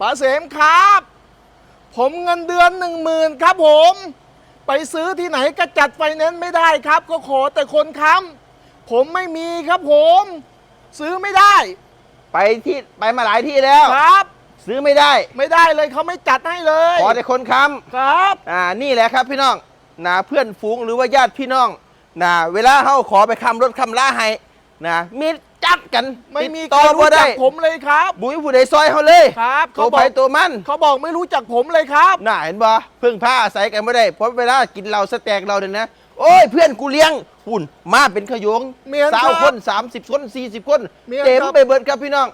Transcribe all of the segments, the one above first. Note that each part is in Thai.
ป๋าเสมครับ ผมเงินเดือนหนึ่งหมื่นครับผม ไปซื้อที่ไหนก็จัดไฟแนนซ์ไม่ได้ครับ ก็ขอแต่คนค้ำผมไม่มีครับผม ซื้อไม่ได้ไปที่ไปมาหลายที่แล้ว ครับ ซื้อไม่ได้ ไม่ได้เลยเขาไม่จัดให้เลยขอแต่คนค้ำครับ อ่านี่แหละครับพี่น้องนะเพื่อนฝูงหรือว่าญาติพี่น้องนะเวลาเขาขอไปคำรถคำล่าให้นะมี จัดกัน ไม่มีติดใคต่รอบ่รู้จัได้กผมเลยครับบุ้ยผู้ใดซอยเขาเลยครับตัวเขาบไปอกตัวมันเขาบอกไม่รู้จักผมเลยครับน่าเห็นบ่เพิ่งผ้าอาศัยกันไม่ได้เพราะเวลากินเหล้าสแต็กเราเนี่ยนะโอ้ยเพื่อนกูเลี้ยงหุ่นมาเป็นขโยงเมียนสาวครับคนสามสิบคนสี่สิบคนเมียนเต็มครับไปเบิดครับพี่น้อง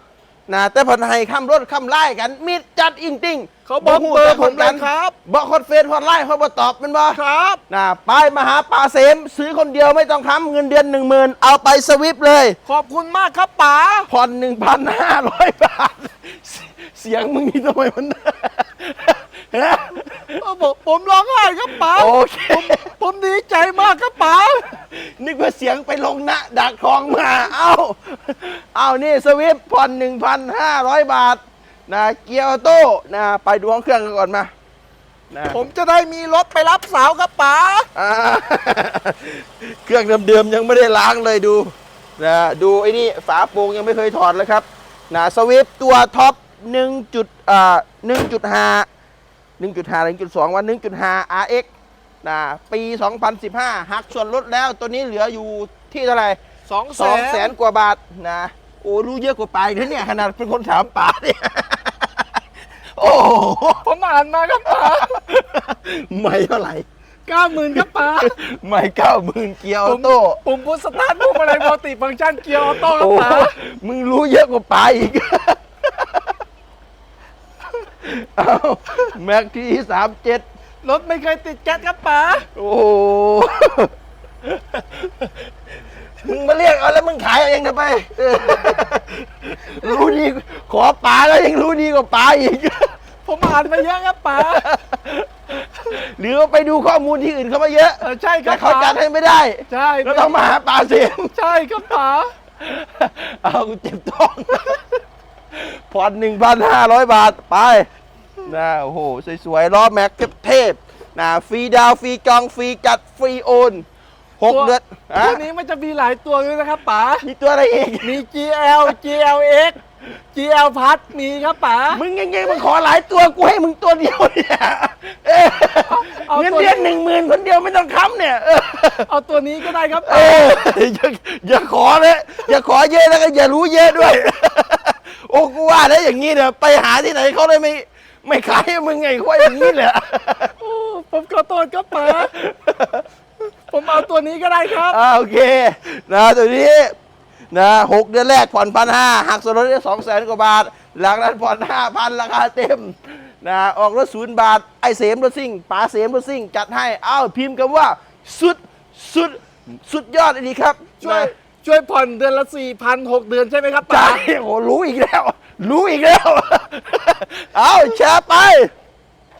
นะแต่พอให้คำรถคำไล่กันมีจัดอิงติ้งเขาบอกหูเบอร์แต่ผมเลยครับบอกคนเฟซคนไล่เขาบอกตอบแมันบ่ครับนะไปมาหาป่าเสม ซื้อคนเดียวไม่ต้องค้ำเงินเดือนหนึ่งหมื่นเอาไปสวิปเลย ขอบคุณมากครับป๋าผ่อนหนึ่งพันห้าร้อยบาท เสียงมึงนี่ทำไมมันฮะเออผมผมร้องไห้ครับป๋าโอเค ผมดีใจมากครับป๋านึกว่าเสียงไปลงณดักทองมา เอ้า เอานี่สวิปผ่อนหนึ่งพันห้าร้อยบาท นะ เกียร์ออโต้นะ ไปดูห้องเครื่องกันก่อนมานะผมจะได้มีรถไปรับสาวครับป๋าอ่า เครื่องเดิมๆยังไม่ได้ล้างเลยดูนะดูไอ้นี่ฝาโปร่งยังไม่เคยถอดเลยครับนะสวิปตัวท็อป1จุดอ่า1.5 1.5 1.2วัน1.5 RX นะปี 2015 หักส่วนลดแล้วตัวนี้เหลืออยู่ที่เท่าไหร่สองสองแสนกว่าบาทนะโอ้รู้เยอะกว่าปลายนะเนี่ยขนาดเป็นคนถามป่าเนี่ยโอ้โหผมอ่านมาครับป๋าไม่เท่าไหร่เก้าหมื่นครับป๋าไม่เก้าหมื่นเกียร์ออโต้ปุ่มพุทสตาร์ทปุ่มอะไรมัลติฟังก์ชันเกียร์ออโต้ครับโอ้ป๋ามึงรู้เยอะกว่าปลาอีกเอาแม็กที่สามเจ็ด รถไม่เคยติดแก๊สครับป๋าโอ้โห มึงมาเรียกเอาแล้วมึงขายเอาเองทำไมเออรู้ดีขอปลาแล้วยังรู้ดีกว่าปลาอีก ผมอ่านมาเยอะครับป๋า หรือว่าไปดูข้อมูลที่อื่นเขามาเยอะ เออใช่ครัแต่บเขาป๋าจัดให้ไม่ได้ใช่ก็ต้องมาหาปลาเสียมใช่ครับป๋าเอากูเจ็บท้องผ่อนหนึ่งพันห้าร้อยบาท ไป นะโอ้โห สวยๆล้อแม็กเทพๆนะฟรีดาวน์ฟรีจองฟรีจัดฟรีโอนหกตัวเดือนอะตัวนี้มันจะมีหลายตัวด้วยนะครับป๋า มีตัวอะไรอีก มี GL GLX GL พัดมีครับป๋า มึงยังไงมึงขอหลายตัวกูให้มึงตัวเดียวเนี่ยเออเอาเงินตัวเดือนหนึ่งหมื่นคนเดียวไม่ต้องค้ำเนี่ย เออเอาตัวนี้ก็ได้ครับเอป๋าออย่าอย่าขอเลยอย่าขอเยอะแล้วก็อย่ารู้เยอะด้วย โอ้กูว่าแล้วอย่างนี้เนี่ยไปหาที่ไหนเขาเลยไม่ ไม่ขายให้มึงไงเขาว่าอย่างนี้แหละโอ้ผมขอโทษครับป๋าผมเอาตัวนี้ก็ได้ครับ อ่าโอเคนะตัวนี้นะหกเดือนแรกผ่อนพันห้าหักส่วนลดได้สองแสนกว่าบาท หลังนั้นผ่อนห้าพันราคาเต็มนะออกรถศูนย์บาท ไอเสมรถซิ่งป๋าเสมรถซิ่ง จัดให้อ้าวพิมพ์คำว่าสุดสุดสุดยอดเลยดีครับช่วยนะช่วยผ่อนเดือนละสี่พันหกเดือนใช่ไหมครับป๋าใช่โอ้รู้อีกแล้ว รู้อีกแล้ว เอาแชร์ไป